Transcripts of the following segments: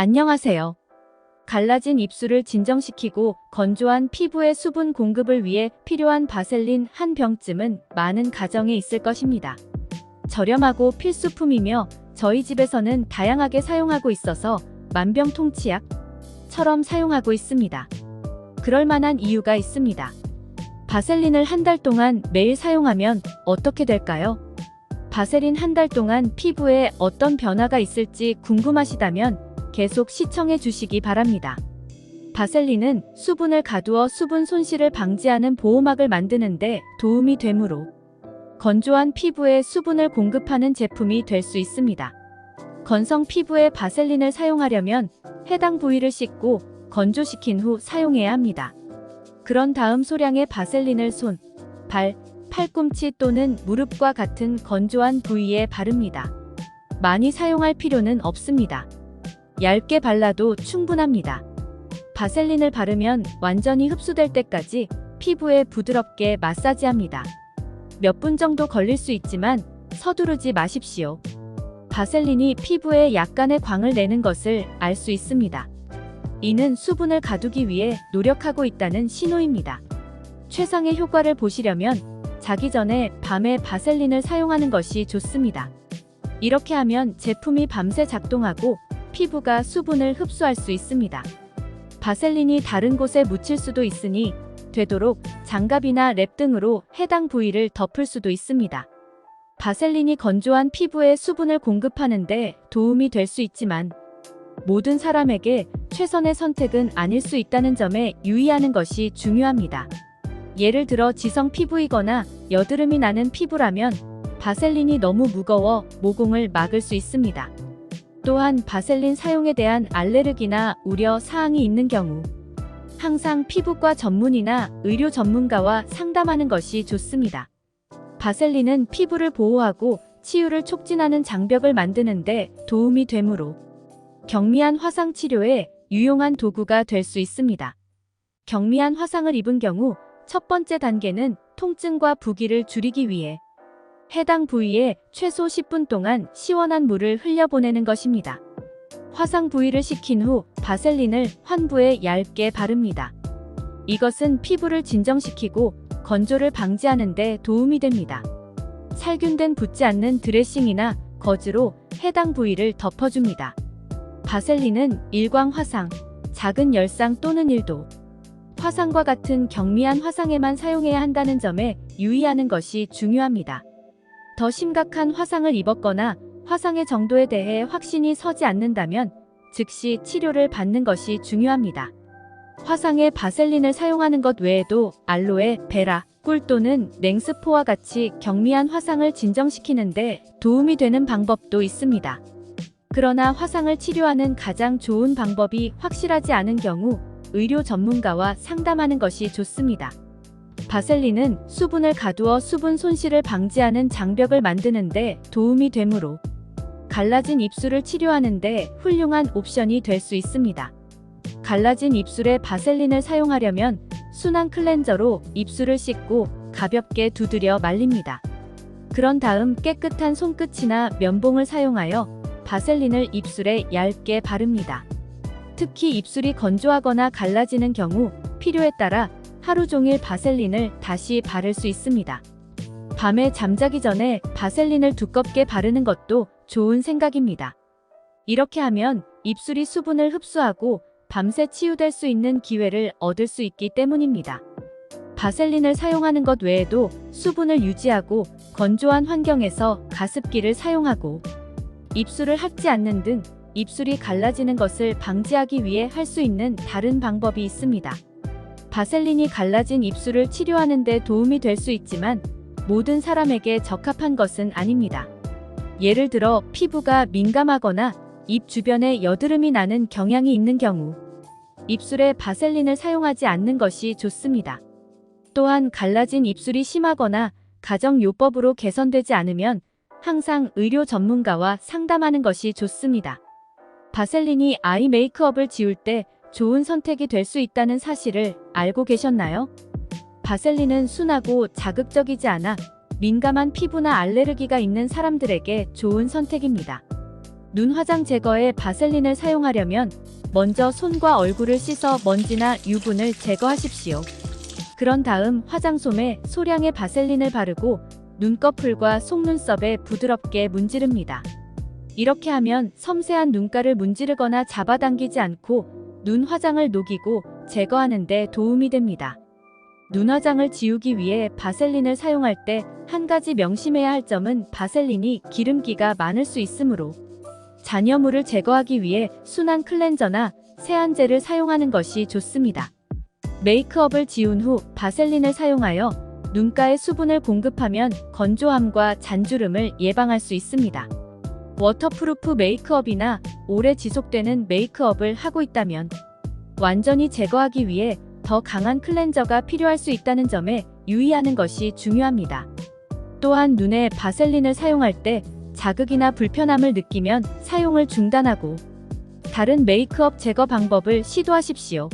안녕하세요. 갈라진 입술을 진정시키고 건조한 피부의 수분 공급을 위해 필요한 바셀린 한 병쯤은 많은 가정에 있을 것입니다. 저렴하고 필수품이며 저희 집에서는 다양하게 사용하고 있어서 만병통치약처럼 사용하고 있습니다. 그럴 만한 이유가 있습니다. 바셀린을 한 달 동안 매일 사용하면 어떻게 될까요? 바셀린 한 달 동안 피부에 어떤 변화가 있을지 궁금하시다면 계속 시청해 주시기 바랍니다. 바셀린은 수분을 가두어 수분 손실을 방지하는 보호막을 만드는데 도움이 되므로 건조한 피부에 수분을 공급하는 제품이 될 수 있습니다. 건성 피부에 바셀린을 사용하려면 해당 부위를 씻고 건조시킨 후 사용해야 합니다. 그런 다음 소량의 바셀린을 손, 발, 팔꿈치 또는 무릎과 같은 건조한 부위에 바릅니다. 많이 사용할 필요는 없습니다. 얇게 발라도 충분합니다. 바셀린을 바르면 완전히 흡수될 때까지 피부에 부드럽게 마사지합니다. 몇 분 정도 걸릴 수 있지만 서두르지 마십시오. 바셀린이 피부에 약간의 광을 내는 것을 알 수 있습니다. 이는 수분을 가두기 위해 노력하고 있다는 신호입니다. 최상의 효과를 보시려면 자기 전에 밤에 바셀린을 사용하는 것이 좋습니다. 이렇게 하면 제품이 밤새 작동하고 피부가 수분을 흡수할 수 있습니다. 바셀린이 다른 곳에 묻힐 수도 있으니 되도록 장갑이나 랩 등으로 해당 부위를 덮을 수도 있습니다. 바셀린이 건조한 피부에 수분을 공급하는데 도움이 될 수 있지만 모든 사람에게 최선의 선택은 아닐 수 있다는 점에 유의하는 것이 중요합니다. 예를 들어 지성 피부이거나 여드름이 나는 피부라면 바셀린이 너무 무거워 모공을 막을 수 있습니다. 또한 바셀린 사용에 대한 알레르기나 우려 사항이 있는 경우 항상 피부과 전문의나 의료 전문가와 상담하는 것이 좋습니다. 바셀린은 피부를 보호하고 치유를 촉진하는 장벽을 만드는데 도움이 되므로 경미한 화상 치료에 유용한 도구가 될 수 있습니다. 경미한 화상을 입은 경우 첫 번째 단계는 통증과 부기를 줄이기 위해 해당 부위에 최소 10분 동안 시원한 물을 흘려보내는 것입니다. 화상 부위를 식힌 후 바셀린을 환부에 얇게 바릅니다. 이것은 피부를 진정시키고 건조를 방지하는 데 도움이 됩니다. 살균된 붙지 않는 드레싱이나 거즈로 해당 부위를 덮어줍니다. 바셀린은 일광 화상, 작은 열상 또는 일도 화상과 같은 경미한 화상에만 사용해야 한다는 점에 유의하는 것이 중요합니다. 더 심각한 화상을 입었거나 화상의 정도에 대해 확신이 서지 않는다면 즉시 치료를 받는 것이 중요합니다. 화상에 바셀린을 사용하는 것 외에도 알로에, 베라, 꿀 또는 냉스포와 같이 경미한 화상을 진정시키는데 도움이 되는 방법도 있습니다. 그러나 화상을 치료하는 가장 좋은 방법이 확실하지 않은 경우 의료 전문가와 상담하는 것이 좋습니다. 바셀린은 수분을 가두어 수분 손실을 방지하는 장벽을 만드는데 도움이 되므로 갈라진 입술을 치료하는데 훌륭한 옵션이 될 수 있습니다. 갈라진 입술에 바셀린을 사용하려면 순한 클렌저로 입술을 씻고 가볍게 두드려 말립니다. 그런 다음 깨끗한 손끝이나 면봉을 사용하여 바셀린을 입술에 얇게 바릅니다. 특히 입술이 건조하거나 갈라지는 경우 필요에 따라 하루 종일 바셀린을 다시 바를 수 있습니다. 밤에 잠자기 전에 바셀린을 두껍게 바르는 것도 좋은 생각입니다. 이렇게 하면 입술이 수분을 흡수하고 밤새 치유될 수 있는 기회를 얻을 수 있기 때문입니다. 바셀린을 사용하는 것 외에도 수분을 유지하고 건조한 환경에서 가습기를 사용하고 입술을 핥지 않는 등 입술이 갈라지는 것을 방지하기 위해 할 수 있는 다른 방법이 있습니다. 바셀린이 갈라진 입술을 치료하는 데 도움이 될 수 있지만 모든 사람에게 적합한 것은 아닙니다. 예를 들어 피부가 민감하거나 입 주변에 여드름이 나는 경향이 있는 경우 입술에 바셀린을 사용하지 않는 것이 좋습니다. 또한 갈라진 입술이 심하거나 가정요법으로 개선되지 않으면 항상 의료 전문가와 상담하는 것이 좋습니다. 바셀린이 아이 메이크업을 지울 때 좋은 선택이 될 수 있다는 사실을 알고 계셨나요? 바셀린은 순하고 자극적이지 않아 민감한 피부나 알레르기가 있는 사람들에게 좋은 선택입니다. 눈 화장 제거에 바셀린을 사용하려면 먼저 손과 얼굴을 씻어 먼지나 유분을 제거하십시오. 그런 다음 화장솜에 소량의 바셀린을 바르고 눈꺼풀과 속눈썹에 부드럽게 문지릅니다. 이렇게 하면 섬세한 눈가를 문지르거나 잡아당기지 않고 눈 화장을 녹이고 제거하는 데 도움이 됩니다. 눈 화장을 지우기 위해 바셀린을 사용할 때 한 가지 명심해야 할 점은 바셀린이 기름기가 많을 수 있으므로 잔여물을 제거하기 위해 순한 클렌저나 세안제를 사용하는 것이 좋습니다. 메이크업을 지운 후 바셀린을 사용하여 눈가에 수분을 공급하면 건조함과 잔주름을 예방할 수 있습니다. 워터프루프 메이크업이나 오래 지속되는 메이크업을 하고 있다면 완전히 제거하기 위해 더 강한 클렌저가 필요할 수 있다는 점에 유의하는 것이 중요합니다. 또한 눈에 바셀린을 사용할 때 자극이나 불편함을 느끼면 사용을 중단하고 다른 메이크업 제거 방법을 시도하십시오.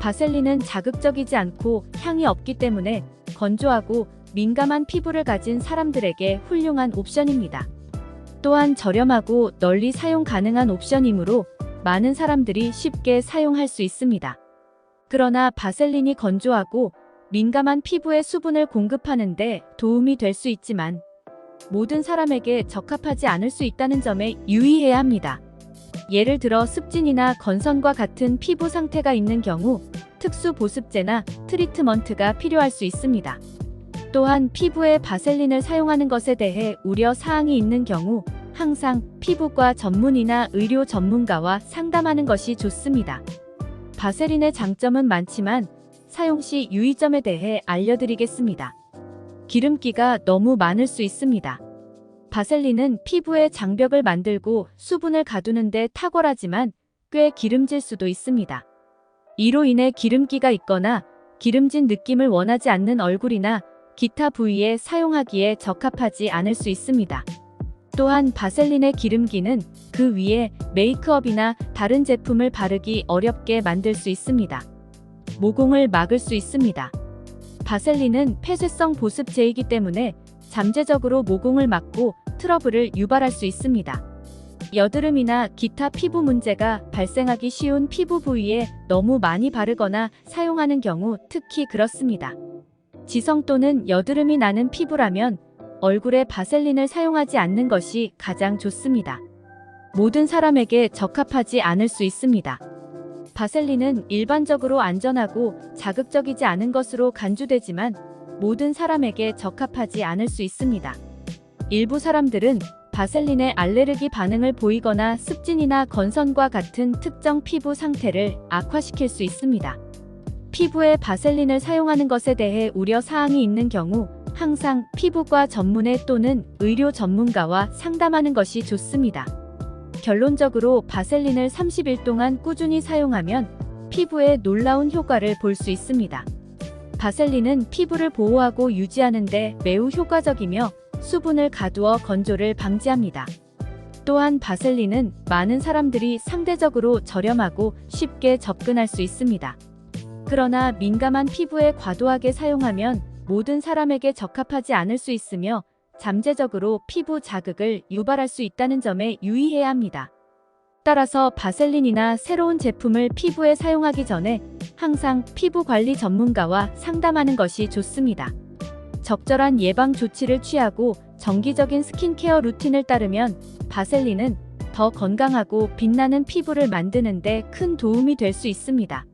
바셀린은 자극적이지 않고 향이 없기 때문에 건조하고 민감한 피부를 가진 사람들에게 훌륭한 옵션입니다. 또한 저렴하고 널리 사용 가능한 옵션이므로 많은 사람들이 쉽게 사용할 수 있습니다. 그러나 바셀린이 건조하고 민감한 피부에 수분을 공급하는 데 도움이 될 수 있지만 모든 사람에게 적합하지 않을 수 있다는 점에 유의해야 합니다. 예를 들어 습진이나 건선과 같은 피부 상태가 있는 경우 특수 보습제나 트리트먼트가 필요할 수 있습니다. 또한 피부에 바셀린을 사용하는 것에 대해 우려 사항이 있는 경우 항상 피부과 전문의나 의료 전문가와 상담하는 것이 좋습니다. 바셀린의 장점은 많지만 사용 시 유의점에 대해 알려드리겠습니다. 기름기가 너무 많을 수 있습니다. 바셀린은 피부의 장벽을 만들고 수분을 가두는데 탁월하지만 꽤 기름질 수도 있습니다. 이로 인해 기름기가 있거나 기름진 느낌을 원하지 않는 얼굴이나 기타 부위에 사용하기에 적합하지 않을 수 있습니다. 또한 바셀린의 기름기는 그 위에 메이크업이나 다른 제품을 바르기 어렵게 만들 수 있습니다. 모공을 막을 수 있습니다. 바셀린은 폐쇄성 보습제이기 때문에 잠재적으로 모공을 막고 트러블을 유발할 수 있습니다. 여드름이나 기타 피부 문제가 발생하기 쉬운 피부 부위에 너무 많이 바르거나 사용하는 경우 특히 그렇습니다. 지성 또는 여드름이 나는 피부라면 얼굴에 바셀린을 사용하지 않는 것이 가장 좋습니다. 모든 사람에게 적합하지 않을 수 있습니다. 바셀린은 일반적으로 안전하고 자극적이지 않은 것으로 간주되지만 모든 사람에게 적합하지 않을 수 있습니다. 일부 사람들은 바셀린에 알레르기 반응을 보이거나 습진이나 건선과 같은 특정 피부 상태를 악화시킬 수 있습니다. 피부에 바셀린을 사용하는 것에 대해 우려 사항이 있는 경우 항상 피부과 전문의 또는 의료 전문가와 상담하는 것이 좋습니다. 결론적으로 바셀린을 30일 동안 꾸준히 사용하면 피부에 놀라운 효과를 볼 수 있습니다. 바셀린은 피부를 보호하고 유지하는 데 매우 효과적이며 수분을 가두어 건조를 방지합니다. 또한 바셀린은 많은 사람들이 상대적으로 저렴하고 쉽게 접근할 수 있습니다. 그러나 민감한 피부에 과도하게 사용하면 모든 사람에게 적합하지 않을 수 있으며 잠재적으로 피부 자극을 유발할 수 있다는 점에 유의해야 합니다. 따라서 바셀린이나 새로운 제품을 피부에 사용하기 전에 항상 피부 관리 전문가와 상담하는 것이 좋습니다. 적절한 예방 조치를 취하고 정기적인 스킨케어 루틴을 따르면 바셀린은 더 건강하고 빛나는 피부를 만드는 데 큰 도움이 될 수 있습니다.